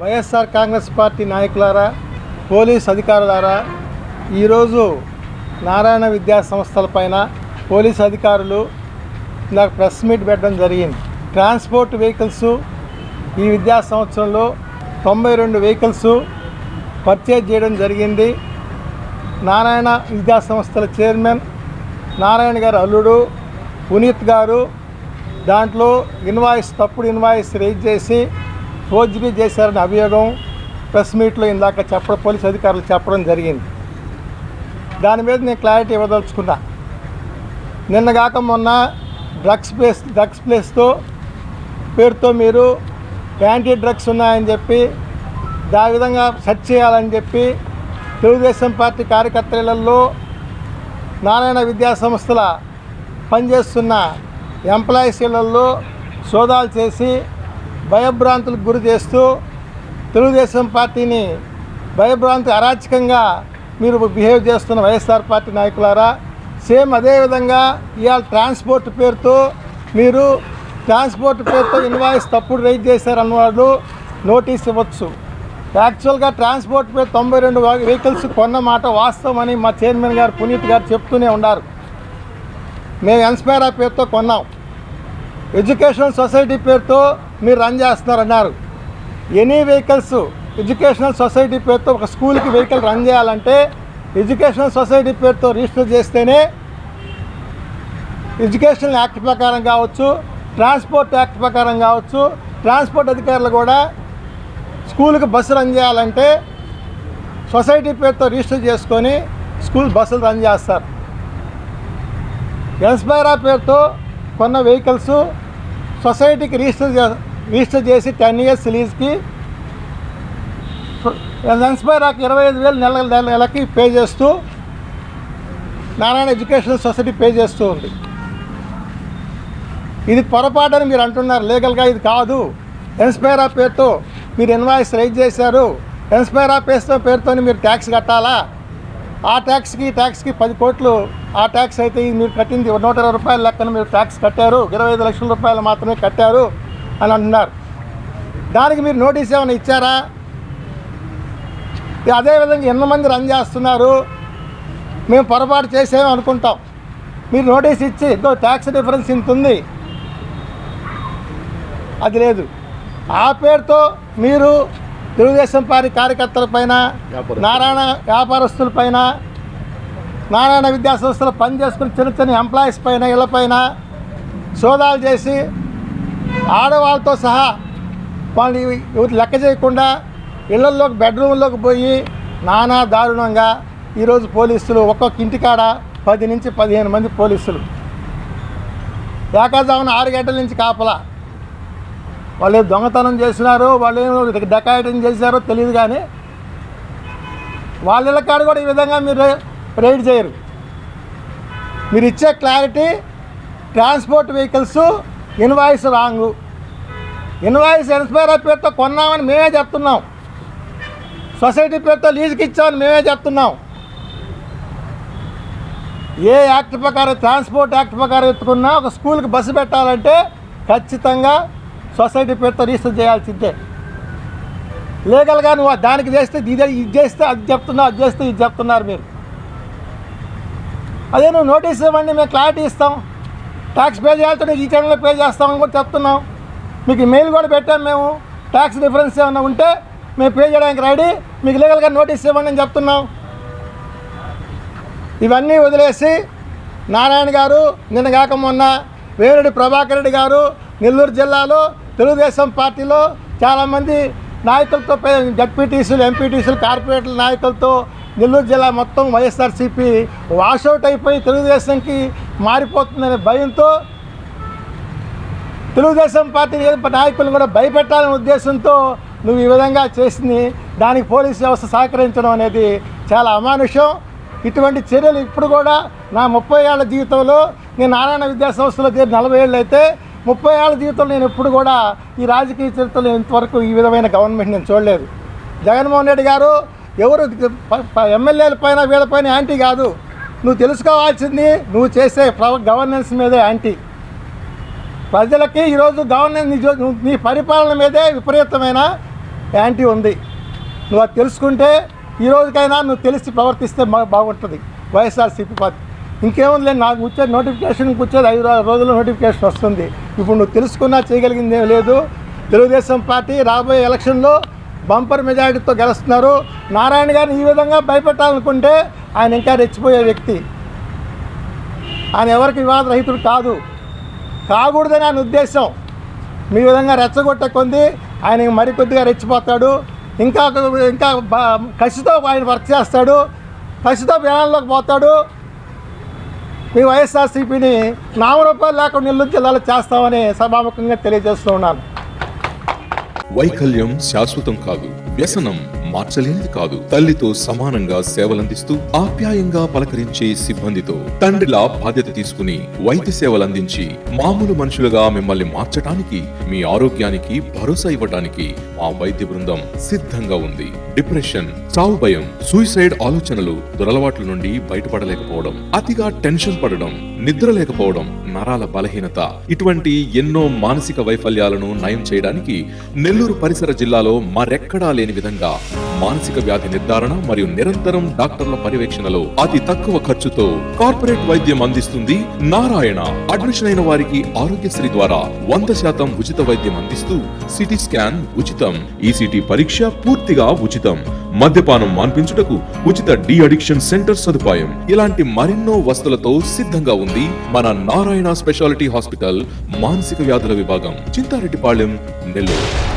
Y S R Congress party నాయకులారా police అధికారులారా ఈరోజు నారాయణ విద్యా సంస్థలపైన పోలీస్ అధికారులు నాకు ప్రెస్ మీట్ పెట్టడం జరిగింది. ట్రాన్స్పోర్ట్ వెహికల్స్ ఈ విద్యా సంవత్సరంలో తొంభై రెండు వెహికల్స్ పర్చేజ్ చేయడం జరిగింది. నారాయణ విద్యా సంస్థల చైర్మన్ నారాయణ గారు అల్లుడు పునీత్ గారు దాంట్లో ఇన్వాయిస్ తప్పుడు ఇన్వాయిస్ రేజ్ చేసి ఫోర్జరీ చేశారని అభియోగం ప్రెస్ మీట్లో ఇందాక చెప్పడం పోలీస్ అధికారులు చెప్పడం జరిగింది. దాని మీద నేను క్లారిటీ ఇవ్వదలుచుకున్నా. నిన్న కాక మొన్న డ్రగ్స్ ప్లేస్ డ్రగ్స్ ప్లేస్తో పేరుతో మీరు యాంటీ డ్రగ్స్ ఉన్నాయని చెప్పి దా విధంగా సెర్చ్ చేయాలని చెప్పి తెలుగుదేశం పార్టీ కార్యకర్తలలో నారాయణ విద్యా సంస్థల పనిచేస్తున్న ఎంప్లాయీస్లలో సోదాలు చేసి భయభ్రాంతులకు గురి చేస్తూ తెలుగుదేశం పార్టీని భయభ్రాంతి అరాచకంగా మీరు బిహేవ్ చేస్తున్న వైఎస్ఆర్ పార్టీ నాయకులారా సేమ్ అదేవిధంగా ఇవాళ ట్రాన్స్పోర్ట్ పేరుతో మీరు ట్రాన్స్పోర్ట్ పేరుతో ఇన్వాయిస్ తప్పుడు రైజ్ చేశారన్న వాళ్ళు నోటీస్ ఇవ్వచ్చు. యాక్చువల్గా ట్రాన్స్పోర్ట్ పేరు తొంభై రెండు వెహికల్స్ కొన్న మాట వాస్తవమని మా చైర్మన్ గారు పునీత్ గారు చెప్తూనే ఉన్నారు. మేము ఎన్స్పైరా పేరుతో కొన్నాం. ఎడ్యుకేషనల్ సొసైటీ పేరుతో మీరు రన్ చేస్తున్నారన్నారు. ఎనీ వెహికల్స్ ఎడ్యుకేషనల్ సొసైటీ పేరుతో ఒక స్కూల్కి వెహికల్ రన్ చేయాలంటే ఎడ్యుకేషనల్ సొసైటీ పేరుతో రిజిస్టర్ చేస్తేనే ఎడ్యుకేషనల్ యాక్ట్ ప్రకారం కావచ్చు ట్రాన్స్పోర్ట్ యాక్ట్ ప్రకారం కావచ్చు ట్రాన్స్పోర్ట్ అధికారులు కూడా స్కూల్కి బస్సు రన్ చేయాలంటే సొసైటీ పేరుతో రిజిస్టర్ చేసుకొని స్కూల్ బస్సులు రన్ చేస్తారు. ఎన్స్పైరా పేరుతో కొన్న వెహికల్స్ సొసైటీకి రిజిస్టర్ చే రిజిస్టర్ చేసి టెన్ ఇయర్స్ లీజ్కి ఎన్స్పైరాకి ఇరవై ఐదు వేలు నెల నెల నెలకి పే చేస్తూ నారాయణ ఎడ్యుకేషనల్ సొసైటీ పే చేస్తూ ఉంది. ఇది పొరపాటని మీరు అంటున్నారు. లీగల్గా ఇది కాదు. ఎన్స్పైరా పేరుతో మీరు ఇన్వాయిస్ రైజ్ చేశారు. ఎన్స్పైరా పేరుతో పేరుతో మీరు ట్యాక్స్ కట్టాలా? ఆ ట్యాక్స్కి ఈ ట్యాక్స్కి పది కోట్లు ఆ ట్యాక్స్ అయితే మీరు కట్టింది నూట ఇరవై రూపాయల లెక్కన మీరు ట్యాక్స్ కట్టారు. ఇరవై ఐదు లక్షల రూపాయలు మాత్రమే కట్టారు. అని అంటున్నారు. దానికి మీరు నోటీస్ ఏమైనా ఇచ్చారా? అదేవిధంగా ఎంతమంది రన్ చేస్తున్నారు. మేము పొరపాటు చేసేమో అనుకుంటాం. మీరు నోటీస్ ఇచ్చి ఇదో ట్యాక్స్ డిఫరెన్స్ ఇంత ఉంది. అది లేదు. ఆ పేరుతో మీరు తెలుగుదేశం పార్టీ కార్యకర్తలపైన వ్యాపారస్తులు. నారాయణ వ్యాపారస్తులపైన నారాయణ విద్యా సంస్థలు పనిచేసుకుని చిన్న చిన్న ఎంప్లాయీస్ పైన ఇళ్ళపైన సోదాలు చేసి ఆడవాళ్ళతో సహా వాళ్ళని ఎవరు లెక్క చేయకుండా ఇళ్ళలోకి బెడ్రూమ్లోకి పోయి నానా దారుణంగా ఈరోజు పోలీసులు ఒక్కొక్క ఇంటికాడ పది నుంచి పదిహేను మంది పోలీసులు. ఏకాజామున ఆరు గంటల నుంచి కాపలా. వాళ్ళు దొంగతనం చేసినారో వాళ్ళు ఏమో డకాయిటం చేశారో తెలియదు కానీ వాళ్ళ ఇళ్ళ కాడ కూడా ఈ విధంగా మీరు రైడ్ చేయరు. మీరు ఇచ్చే clarity transport vehicles invoice wrong. Invoice Inspire పేరుతో కొన్నామని మేమే చెప్తున్నాం. సొసైటీ పేరుతో లీజుకి ఇచ్చామని మేమే చెప్తున్నాం. ఏ యాక్ట్ ప్రకారం ట్రాన్స్పోర్ట్ యాక్ట్ ప్రకారం ఎత్తుకున్నా ఒక స్కూల్కి బస్సు పెట్టాలంటే ఖచ్చితంగా సొసైటీ పేరుతో రిజిస్టర్ చేయాల్సిందే. లీగల్గా నువ్వు దానికి చేస్తే ఇది ఇది చేస్తే అది చెప్తున్నావు అది చేస్తే ఇది చెప్తున్నారు మీరు. అదే నువ్వు నోటీస్ ఇవ్వండి మేము క్లారిటీ ఇస్తాం. ట్యాక్స్ పే చేయాలంటే ఈ టైంలో పే చేస్తామని కూడా చెప్తున్నాం. మీకు మెయిల్ కూడా పెట్టాం మేము. ట్యాక్స్ డిఫరెన్స్ ఏమైనా ఉంటే మేము పే చేయడానికి రెడీ మీకు లీగల్గా నోటీస్ ఇవ్వండి అని చెప్తున్నాం. ఇవన్నీ వదిలేసి నారాయణ గారు నిన్న కాక మొన్న వేరుడి ప్రభాకర్ రెడ్డి గారు నెల్లూరు జిల్లాలో తెలుగుదేశం పార్టీలో చాలామంది నాయకులతో జడ్పీటీసీలు ఎంపీటీసీలు కార్పొరేటర్ల నాయకులతో నెల్లూరు జిల్లా మొత్తం వైఎస్ఆర్సీపీ వాషౌట్ అయిపోయి తెలుగుదేశంకి మారిపోతుందనే భయంతో తెలుగుదేశం పార్టీ నాయకులను కూడా భయపెట్టాలనే ఉద్దేశంతో నువ్వు ఈ విధంగా చేసింది. దానికి పోలీస్ వ్యవస్థ సహకరించడం అనేది చాలా అమానుషం. ఇటువంటి చర్యలు ఇప్పుడు కూడా నా ముప్పై ఏళ్ళ జీవితంలో నేను నారాయణ విద్యాసంస్థలో చేరి నలభై ఏళ్ళు అయితే ముప్పై ఏళ్ళ జీవితంలో నేను ఎప్పుడు కూడా ఈ రాజకీయ చరిత్రలో ఇంతవరకు ఈ విధమైన గవర్నమెంట్ నేను చూడలేదు. జగన్మోహన్ రెడ్డి గారు ఎవరు ఎమ్మెల్యేల పైన వీళ్ళపైన యాంటీ కాదు. నువ్వు తెలుసుకోవాల్సింది నువ్వు చేసే గవర్నెన్స్ మీదే యాంటీ ప్రజలకి ఈరోజు గవర్నెన్స్ నీ నీ పరిపాలన మీదే విపరీతమైన యాంటీ ఉంది. నువ్వు అది తెలుసుకుంటే ఈ రోజుకైనా నువ్వు తెలిసి ప్రవర్తిస్తే మా బాగుంటుంది. వైఎస్ఆర్సీపీ పార్టీ. ఇంకేముంది నాకు వచ్చే నోటిఫికేషన్ వచ్చేది ఐదు రోజుల్లో నోటిఫికేషన్ వస్తుంది. ఇప్పుడు నువ్వు తెలుసుకున్నా చేయగలిగింది లేదు. తెలుగుదేశం పార్టీ రాబోయే ఎలక్షన్లో బంపర్ మెజారిటీతో గెలుస్తున్నారు. నారాయణ గారిని ఈ విధంగా భయపెట్టాలనుకుంటే ఆయన ఇంకా రెచ్చిపోయే వ్యక్తి. ఆయన ఎవరికి వివాదరహితుడు కాదు. కాకూడదని ఆయన ఉద్దేశం. మీ విధంగా రెచ్చగొట్టే కొంది ఆయన మరికొద్దిగా రెచ్చిపోతాడు. ఇంకా ఇంకా కసితో ఆయన వర్క్ చేస్తాడు. కసితో జనాల్లోకి పోతాడు. మీ వైఎస్ఆర్సీపీని నామరూపాయలు లేకుండా నెల్లూరు జిల్లాలో చేస్తామని సభాముఖంగా తెలియజేస్తూ ఉన్నాను. వైకల్యం శాశ్వతం కాదు వ్యసనం మార్చలేనిది కాదు. తల్లితో సమానంగా సేవలందిస్తూ ఆప్యాయంగా పలకరించే సిబ్బందితో తండ్రిలా బాధ్యత తీసుకుని వైద్య సేవలందించి మామూలు మనుషులుగా మిమ్మల్ని మార్చటానికి మీ ఆరోగ్యానికి భరోసా ఇవ్వటానికి మా వైద్య బృందం సిద్ధంగా ఉంది. డిప్రెషన్ చావు భయం సూసైడ్ ఆలోచనలు దురలవాట్ల నుండి బయటపడలేకపోవడం అతిగా టెన్షన్ పడడం నిద్ర లేకపోవడం నరాల బలహీనత ఇటువంటి ఎన్నో మానసిక వైఫల్యాలను నయం చేయడానికి నెల్లూరు పరిసర జిల్లాలో మరెక్కడా లేని విధంగా మానసిక వ్యాధి నిర్ధారణ మరియు నిరంతరం డాక్టర్ల పర్యవేక్షణలో అతి తక్కువ ఖర్చుతో కార్పొరేట్ వైద్యం అందిస్తుంది నారాయణ. అడ్మిషన్ అయిన వారికి ఆరోగ్యశ్రీ ద్వారా వంద శాతం ఉచిత వైద్యం అందిస్తూ సిటీ స్కాన్ ఉచితం. ఈసీటీ పరీక్ష పూర్తిగా ఉచితం. మద్యపానం మాన్పించుటకు ఉచిత డి అడిక్షన్ సెంటర్ సదుపాయం. ఇలాంటి మరెన్నో వస్తులతో సిద్ధంగా ఉంది మన నారాయణ స్పెషాలిటీ హాస్పిటల్ మానసిక వ్యాధుల విభాగం. చింతారెడ్డిపాళెం నెల్లూరు.